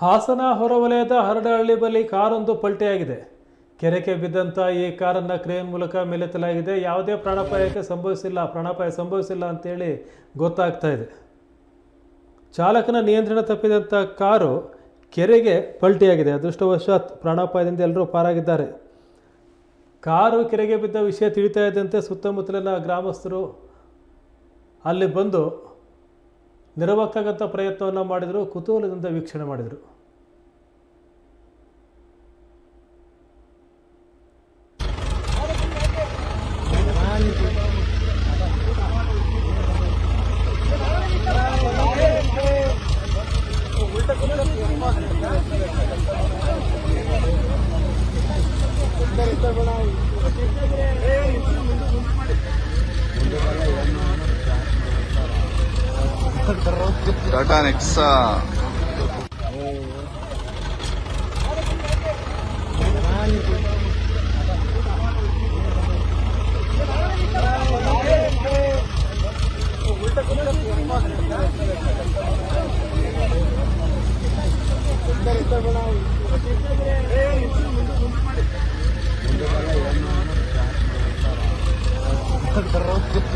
ಹಾಸನ ಹೊರವಲಯದ ಹರಡಹಳ್ಳಿ ಬಳಿ ಕಾರೊಂದು ಪಲ್ಟಿಯಾಗಿದೆ. ಕೆರೆಗೆ ಬಿದ್ದಂಥ ಈ ಕಾರನ್ನು ಕ್ರೇನ್ ಮೂಲಕ ಮೇಲೆತ್ತಲಾಗಿದೆ. ಯಾವುದೇ ಪ್ರಾಣಾಪಾಯಕ್ಕೆ ಸಂಭವಿಸಿಲ್ಲ. ಪ್ರಾಣಾಪಾಯ ಸಂಭವಿಸಿಲ್ಲ ಅಂತೇಳಿ ಗೊತ್ತಾಗ್ತಾ ಇದೆ. ಚಾಲಕನ ನಿಯಂತ್ರಣ ತಪ್ಪಿದಂಥ ಕಾರು ಕೆರೆಗೆ ಪಲ್ಟಿಯಾಗಿದೆ. ಅದೃಷ್ಟವಶಾತ್ ಪ್ರಾಣಾಪಾಯದಿಂದ ಎಲ್ಲರೂ ಪಾರಾಗಿದ್ದಾರೆ. ಕಾರು ಕೆರೆಗೆ ಬಿದ್ದ ವಿಷಯ ತಿಳಿತಾ ಇದ್ದಂತೆ ಸುತ್ತಮುತ್ತಲಿನ ಗ್ರಾಮಸ್ಥರು ಅಲ್ಲಿ ಬಂದು ನೆರವಾಗ್ತಕ್ಕಂಥ ಪ್ರಯತ್ನವನ್ನು ಮಾಡಿದರು ಕುತೂಹಲದಿಂದ ವೀಕ್ಷಣೆ ಮಾಡಿದರು. ಟಾಟಾ ನೆಕ್ಸಾ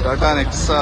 ಟಾಟಾ ನೆಕ್ಸಾ